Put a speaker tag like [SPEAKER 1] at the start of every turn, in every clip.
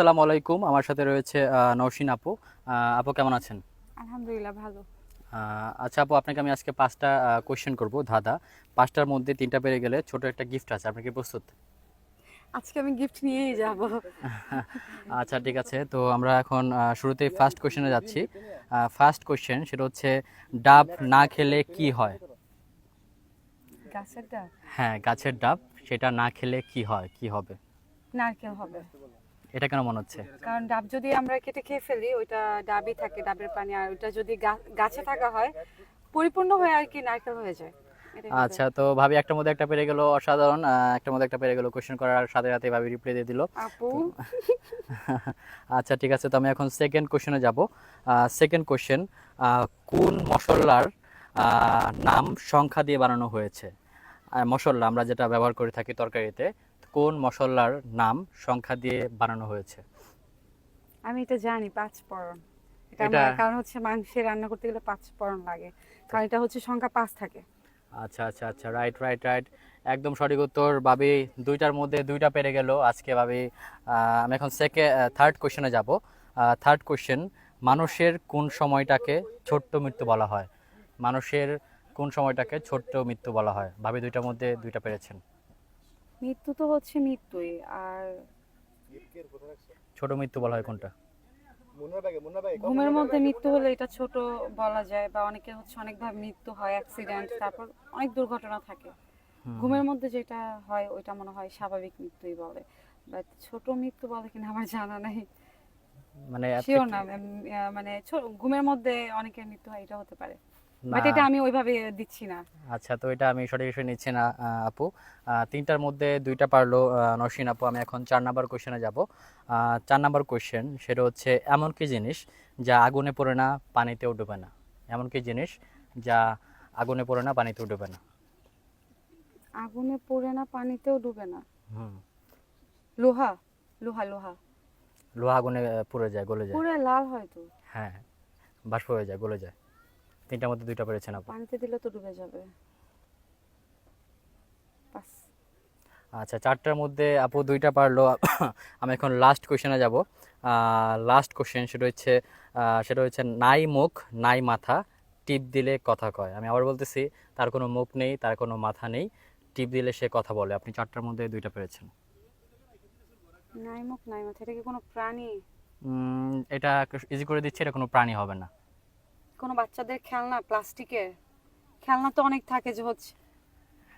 [SPEAKER 1] আসসালামু আলাইকুম। আমার সাথে রয়েছে নওশিন আপু। আপু কেমন আছেন?
[SPEAKER 2] আলহামদুলিল্লাহ ভালো।
[SPEAKER 1] আচ্ছা আপু আপনাকে আমি আজকে পাঁচটা কোয়েশ্চেন করব ধাঁধা। পাঁচটার মধ্যে তিনটা পেরে গেলে ছোট একটা গিফট আছে আপনি কি প্রস্তুত?
[SPEAKER 2] আজকে আমি গিফট নিয়েই যাব।
[SPEAKER 1] আচ্ছা ঠিক আছে। তো আমরা এখন আহ, শুরুতেই ফার্স্ট কোয়েশ্চেনে যাচ্ছি। ফার্স্ট কোয়েশ্চেন সেটা হচ্ছে ডাব না খেলে কি হয়?
[SPEAKER 2] গাছের ডাব?
[SPEAKER 1] হ্যাঁ গাছের ডাব সেটা না খেলে কি হয়? কি হবে?
[SPEAKER 2] নারকেল হবে।
[SPEAKER 1] এটা কেন মনে হচ্ছে?
[SPEAKER 2] কারণ ডাব যদি আমরা কেটে খেয়ে ফেলি ওইটা ডাবই থাকে ডাবের পানি আর ওইটা যদি গাছে থাকা হয় পরিপূর্ণ হয়ে আর কি নারকেল হয়ে যায়।
[SPEAKER 1] আচ্ছা তো ভাবি একটা মধ্যে একটা পেরে গেল অসাধারণ একটা মধ্যে একটা পেরে গেল কোশ্চেন করার সাথে সাথে ভাবি রিপ্লাই দিয়ে দিল।
[SPEAKER 2] আপু?
[SPEAKER 1] আচ্ছা ঠিক আছে তো আমি এখন সেকেন্ড কোশ্চেনে যাব। সেকেন্ড কোশ্চেন কোন মশলার আহ, নাম সংখ্যা দিয়ে বানানো হয়েছে? মশলা আমরা যেটা ব্যবহার করে থাকি তরকারিতে কোন মশলার নাম সংখ্যা দিয়ে বানানো হয়েছে?
[SPEAKER 2] আমি এটা জানি পাঁচ পরন। এটা কারণ হচ্ছে মাংসে রান্না করতে গেলে পাঁচ পরন লাগে। কারণ এটা হচ্ছে সংখ্যা পাঁচ থাকে।
[SPEAKER 1] আচ্ছা আচ্ছা আচ্ছা রাইট রাইট রাইট একদম সঠিক উত্তর ভাবি। দুইটার মধ্যে দুইটা পেরে গেল আজকে ভাবি। আমি এখন সেকেন্ড থার্ড কোশ্চেনে যাব। থার্ড কোশ্চেন মানুষের কোন সময়টাকে ছোট্ট মৃত্যু বলা হয়? মানুষের কোন সময়টাকে ছোট্ট মৃত্যু বলা হয়? ভাবি দুইটার মধ্যে দুইটা পেরেছেন।
[SPEAKER 2] মৃত্যু তো হচ্ছে মৃত্যুই আর
[SPEAKER 1] ছোট মৃত্যু বলা হয় কোনটা?
[SPEAKER 2] ঘুমের মধ্যে মৃত্যু হলে এটা ছোট বলা যায় বা অনেকের হচ্ছে অনেকভাবে মৃত্যু হয় অ্যাক্সিডেন্ট তারপর অনেক দুর্ঘটনা থাকে। ঘুমের মধ্যে যেটা হয় ওইটা মনে হয় স্বাভাবিক মৃত্যুই বলে। বাট ছোট মৃত্যু বলে কিনা আমার জানা নাই।
[SPEAKER 1] মানে
[SPEAKER 2] শিওর না মানে ঘুমের মধ্যে অনেকের মৃত্যু হয় এটা হতে পারে। বাট এটা আমি ওইভাবে দিচ্ছি না।
[SPEAKER 1] আচ্ছা তো এটা আমি সঠিক হিসেবে নিচ্ছি না আপু। তিনটার মধ্যে দুইটা পারল নসীন আপু আমি এখন চার নাম্বার কোশ্চেনে যাব। চার নাম্বার কোশ্চেন সেটা হচ্ছে এমন কি জিনিস যা আগুনে পড়ে না পানিতেও ডুবে না? এমন কি জিনিস যা আগুনে পড়ে না পানিতেও ডুবে না?
[SPEAKER 2] আগুনে পড়ে না পানিতেও ডুবে না।
[SPEAKER 1] হুম।
[SPEAKER 2] লোহা লোহা লোহা।
[SPEAKER 1] লোহা আগুনে পুড়ে যায় গলে যায়।
[SPEAKER 2] পুরো লাল হয় তো।
[SPEAKER 1] হ্যাঁ বাষ্প হয়ে যায় গলে যায়। তিনটার মধ্যে দুইটা পেরেছেন আপু।
[SPEAKER 2] পানিতে দিলে তো ডুবে যাবে।
[SPEAKER 1] আচ্ছা চারটার মধ্যে আপু দুইটা পারল। আমি এখন লাস্ট কোশ্চেনে যাব। লাস্ট কোশ্চেন সেটা হচ্ছে সেটা হচ্ছে নাই মুখ নাই মাথা টিপ দিলে কথা কয়। আমি আবার বলতেছি তার কোনো মুখ নেই তার কোনো মাথা নেই টিপ দিলে সে কথা বলে। আপনি চারটার মধ্যে দুইটা পেরেছেন।
[SPEAKER 2] নাই মুখ নাই মাথা এটা কি কোনো প্রাণী?
[SPEAKER 1] এটা ইজি করে দিচ্ছি এটা কোনো প্রাণী হবে না।
[SPEAKER 2] কোনো বাচ্চাদের খেলনা প্লাস্টিকের? খেলনা তো অনেক থাকে যে হচ্ছে।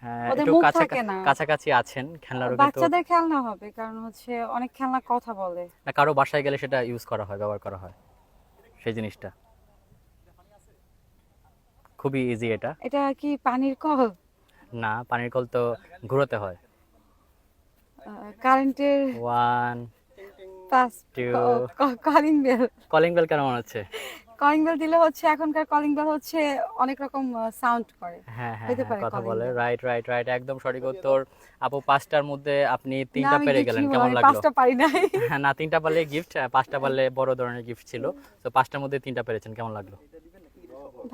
[SPEAKER 1] হ্যাঁ
[SPEAKER 2] ওদের মুখ থাকে না।
[SPEAKER 1] কাছাকাছি আছেন খেলনারও কিন্তু
[SPEAKER 2] বাচ্চাদের খেলনা হবে কারণ হচ্ছে অনেক খেলনা কথা বলে।
[SPEAKER 1] না কারও বাসায় গেলে সেটা ইউজ করা হয় ব্যবহার করা হয় সেই জিনিসটা। খুবই ইজি এটা।
[SPEAKER 2] এটা কি পানির কল?
[SPEAKER 1] না পানির কল তো ঘুরোতে হয়।
[SPEAKER 2] কারেন্টের
[SPEAKER 1] one
[SPEAKER 2] calling bell
[SPEAKER 1] calling bell কেন মনে হচ্ছে?
[SPEAKER 2] কলিং বেল দিলে হচ্ছে এখনকার কলিং বেল হচ্ছে অনেক রকম সাউন্ড করে।
[SPEAKER 1] হ্যাঁ হ্যাঁ হ্যাঁ, কথা বলে। রাইট রাইট রাইট একদম সঠিক উত্তর। আপু পাঁচটার মধ্যে আপনি তিনটা পেরে গেলেন। কেমন লাগল?
[SPEAKER 2] পাঁচটা পারি নাই।
[SPEAKER 1] হ্যাঁ না তিনটা পারলে গিফট পাঁচটা পারলে বড় ধরনের গিফট ছিল। তো পাঁচটার মধ্যে তিনটা পেরেছেন কেমন লাগল?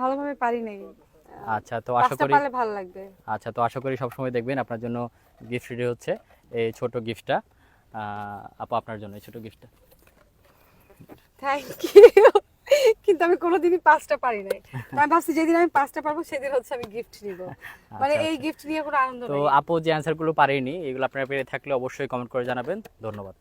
[SPEAKER 2] ভালোভাবে পারি নাই।
[SPEAKER 1] আচ্ছা তো আশা করি
[SPEAKER 2] ভালো লাগবে।
[SPEAKER 1] আচ্ছা তো আশা করি সবসময় দেখবেন আপনার জন্য গিফট রেডি হচ্ছে এই ছোট গিফটটা আপু আপনার জন্য এই ছোট গিফটটা
[SPEAKER 2] থ্যাংক ইউ কিন্তু আমি কোনোদিনই পাঁচটা পারি নাই। আমি ভাবছি যেদিন আমি পাঁচটা পারব সেদিন হচ্ছে আমি গিফট নিব। মানে
[SPEAKER 1] আচ্ছা,
[SPEAKER 2] এই গিফট নিয়ে কোনো আনন্দ
[SPEAKER 1] তো আপু যে অ্যান্সারগুলো পারেনি এগুলো আপনারা পেরে থাকলে অবশ্যই কমেন্ট করে জানাবেন। ধন্যবাদ।